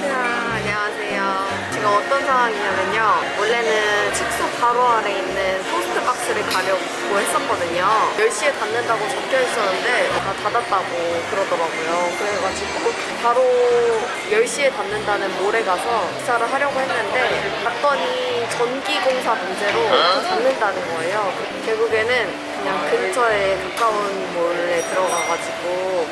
자, 안녕하세요. 지금 어떤 상황이냐면요. 원래는 숙소 바로 아래 있는 박스를 가려고 했었거든요. 10시에 닫는다고 적혀 있었는데 다 닫았다고 그러더라고요. 그래가지고 바로 10시에 닫는다는 몰에 가서 식사를 하려고 했는데 갔더니 전기공사 문제로 닫는다는 거예요. 결국에는 그냥 근처에 가까운 몰에 들어가가지고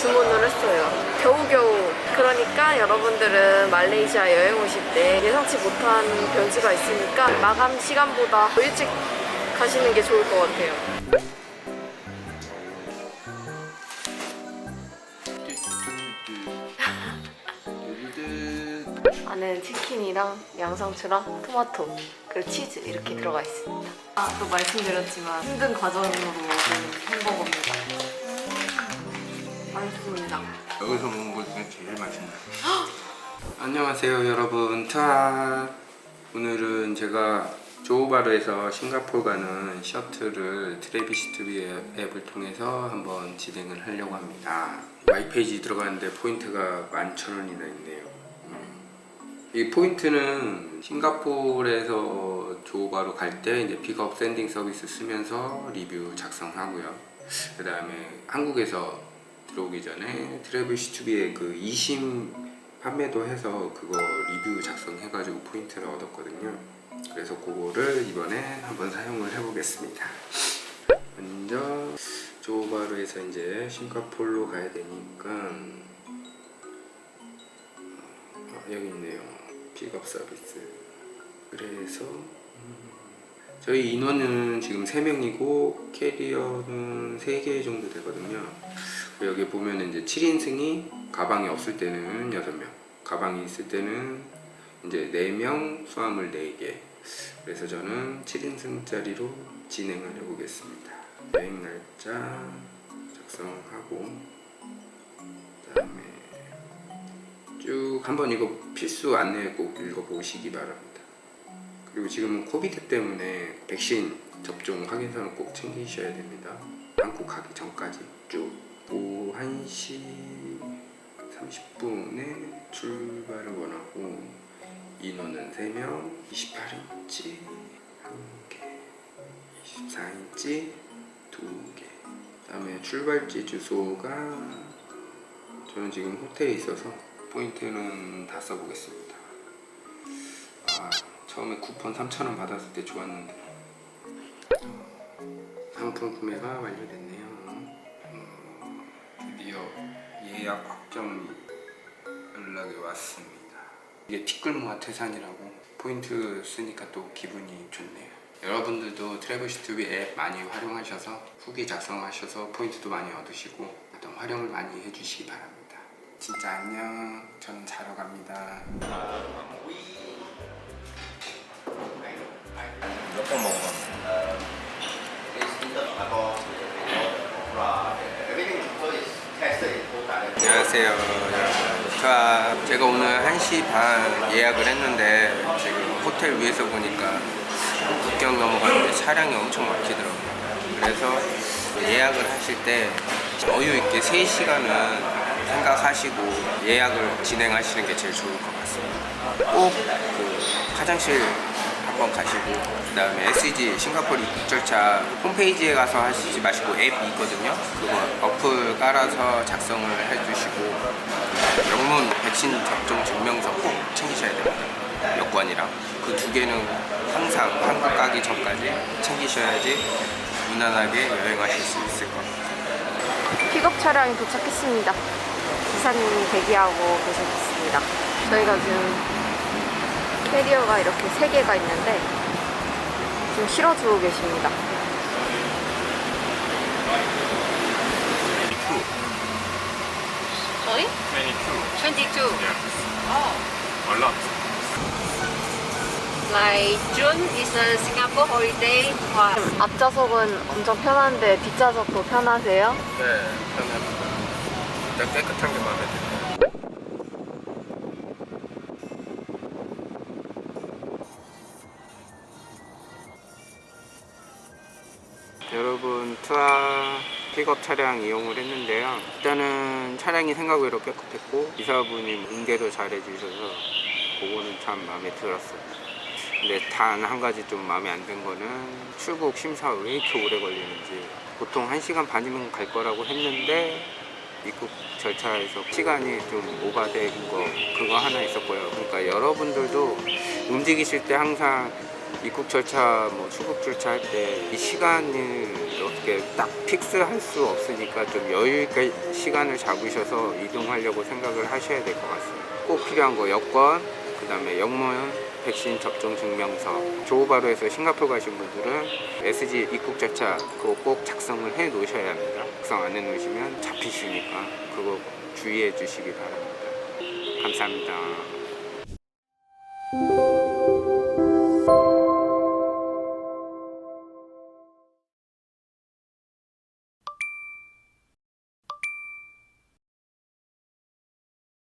주문을 했어요. 겨우겨우. 그러니까 여러분들은 말레이시아 여행 오실 때 예상치 못한 변수가 있으니까 마감 시간보다 더 일찍 가시는 게 좋을 것 같아요. 안에는 치킨이랑 양상추랑 토마토 그리고 치즈 이렇게 들어가 있습니다. 아, 또 말씀드렸지만 힘든 과정으로 만든 햄버거입니다. 맛있습니다. 여기서 먹은 것 중에 제일 맛있네. 안녕하세요 여러분. 타 오늘은 제가 조호바르에서 싱가포르 가는 셔틀을 트레비시트비 앱을 통해서 한번 진행을 하려고 합니다. 마이 페이지 들어가는데 포인트가 11,000원이나 있네요. 음. 이 포인트는 싱가포르에서 조호바르 갈 때 이제 픽업 샌딩 서비스 쓰면서 리뷰 작성하고요. 그 다음에 한국에서 들어오기 전에 트래블시투비의 그 이심 판매도 해서 그거 리뷰 작성해가지고 포인트를 얻었거든요. 그래서 그거를 이번에 한번 사용을 해보겠습니다. 먼저 조바르에서 이제 싱가폴로 가야 되니까 아, 여기 있네요. 픽업 서비스. 그래서 음, 저희 인원은 지금 3명이고 캐리어는 3개 정도 되거든요. 여기 보면 이제 7인승이 가방이 없을 때는 6명, 가방이 있을 때는 이제 4명, 수화물 4개. 그래서 저는 7인승짜리로 진행을 해보겠습니다. 여행 날짜 작성하고, 그다음에 쭉 한번 이거 필수 안내 꼭 읽어보시기 바랍니다. 그리고 지금은 코비드 때문에 백신 접종 확인서는 꼭 챙기셔야 됩니다. 한국 가기 전까지 쭉 오후 1시 30분에 출발을 원하고 인원은 3명 28인치 1개 24인치 2개. 그 다음에 출발지 주소가 저는 지금 호텔에 있어서 포인트는 다 써보겠습니다. 아 처음에 쿠폰 3,000원 받았을 때 좋았는데. 상품 구매가 완료됐네요. 어, 드디어 예약 확정 연락이 왔습니다. 이게 티끌모아 태산이라고 포인트 쓰니까 또 기분이 좋네요. 여러분들도 트래블시투비 앱 많이 활용하셔서 후기 작성하셔서 포인트도 많이 얻으시고 어떤 활용을 많이 해주시기 바랍니다. 진짜 안녕. 저는 자러 갑니다. 몇 번 먹어봤어? 안녕하세요 여러분 자, 제가 오늘 1시 반 예약을 했는데 지금 호텔 위에서 보니까 국경 넘어가는데 차량이 엄청 막히더라고요. 그래서 예약을 하실 때 여유 있게 3시간은 생각하시고 예약을 진행하시는 게 제일 좋을 것 같습니다. 꼭 그 화장실 한번 가시고 그 다음에 SG 싱가포르 입국 절차 홈페이지에 가서 하시지 마시고 앱이 있거든요 그거 어플 깔아서 작성을 해주시고 영문 백신 접종 증명서 꼭 챙기셔야 됩니다 여권이랑 그 두 개는 항상 한국 가기 전까지 챙기셔야지 무난하게 여행하실 수 있을 것 같아요 픽업 차량이 도착했습니다. 기사님이 대기하고 계셨습니다. 저희가 지금 캐리어가 이렇게 세 개가 있는데 지금 실어주고 계십니다. Sorry? 22. 22. Oh. 얼라 Like June is a Singapore holiday. 앞좌석은 엄청 편한데 뒷좌석도 편하세요? 네 편합니다 일단 깨끗한 게 마음에 들어요 여러분 투하 픽업 차량 이용을 했는데요. 일단은 차량이 생각외로 깨끗했고 기사분이 응대도 잘해주셔서 그거는 참 마음에 들었어요. 근데 단 한 가지 좀 마음에 안 든 거는 출국 심사 왜 이렇게 오래 걸리는지 보통 1시간 반이면 갈 거라고 했는데 입국 절차에서 시간이 좀 오바된 거 그거 하나 있었고요. 그러니까 여러분들도 움직이실 때 항상 입국 절차, 뭐 출국 절차 할 때 이 시간을 어떻게 딱 픽스할 수 없으니까 좀 여유 있게 시간을 잡으셔서 이동하려고 생각을 하셔야 될 것 같습니다. 꼭 필요한 거 여권, 그 다음에 영문, 백신 접종 증명서. 조우바로에서 싱가포르 가신 분들은 SG 입국 절차 그거 꼭 작성을 해 놓으셔야 합니다. 작성 안 해 놓으시면 잡히시니까 그거 주의해 주시기 바랍니다. 감사합니다.